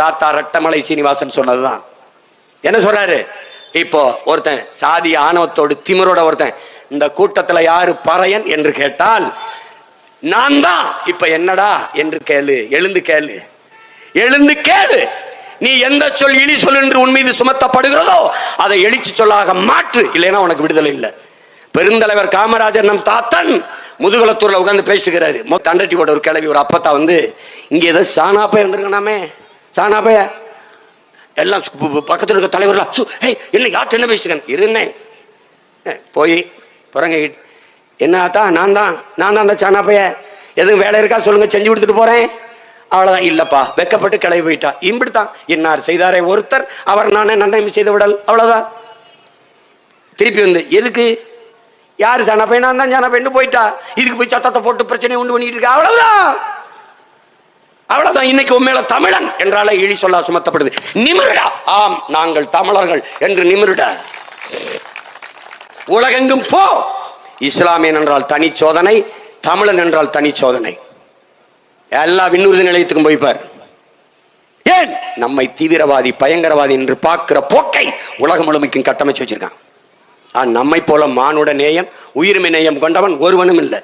தாத்தா ரட்டமலை சீனிவாசன் சொன்னதுதான். என்ன சொல்றாரு? இப்போ ஒருத்தன் சாதி ஆணவத்தோடு திமிரோட ஒருத்தன் இந்த கூட்டத்துல யாரு பறையன் என்று கேட்டால் நான் தான். இப்ப என்னடா என்று கேளு எழுந்து கேளு. எழுந்து கேளு. நீ எந்த சொல் இழி சொல் என்று உன் மீது சுமத்தப்படுகிறதோ அதை எழுச்சி சொல்லாக மாற்று. இல்லைன்னா உனக்கு விடுதலை இல்லை. பெருந்தலைவர் காமராஜர் நம் தாத்தன் முதுகுலத்தூர்ல உட்கார்ந்து பேசுகிறாரு. தண்டட்டி போட்ட ஒரு கிளவி ஒரு அப்பத்தா வந்து இங்க ஏதோ சாணாப்பை இருந்திருக்கணாமே சாணாப்பைய எல்லாம் பக்கத்தில் இருக்க தலைவர்லாம் சு, ஏய் என்ன யார்கிட்ட என்ன பேசிட்டு இருந்தேன் போய் புறங்க என்ன நான் தான் நான் தான் அந்த சாணாப்பைய எதுவும் வேலை இருக்கா சொல்லுங்க செஞ்சு கொடுத்துட்டு போறேன். அவ்வளோதான் இல்லப்பா வெக்கப்பட்டு கிளம்பி போயிட்டா. இப்படித்தான் இன்னார் செய்தாரே ஒருத்தர் அவர் நானே நன்மை செய்து விடல். அவ்வளோதான் திருப்பி வந்து எதுக்கு? யார் சனப்பை நான் தான் சனப்பைன்னு போயிட்டா. இதுக்கு போய் சத்தத்தை போட்டு பிரச்சனை உண்டு பண்ணிட்டு இருக்கா? அவ்வளோதான் அவ்வளவுதான். இன்னைக்கு உண்மையில தமிழன் என்றாலே இழி சொல்லா சுமத்தப்படுது. நிமிருடா. ஆம் நாங்கள் தமிழர்கள் என்று நிமிருடா. உலகெங்கும் போ. இஸ்லாமியன் என்றால் தனி சோதனை தமிழன் என்றால் தனி சோதனை. எல்லா விண்ணுறுதி நிலையத்துக்கும் போய்ப்பார் ஏன்? நம்மை தீவிரவாதி பயங்கரவாதி என்று பார்க்கிற போக்கை உலகம் முழுமைக்கும் கட்டமைச்சு வச்சிருக்கான். நம்மை போல மானுட நேயம் உயிர்மை நேயம் கொண்டவன் ஒருவனும் இல்லை.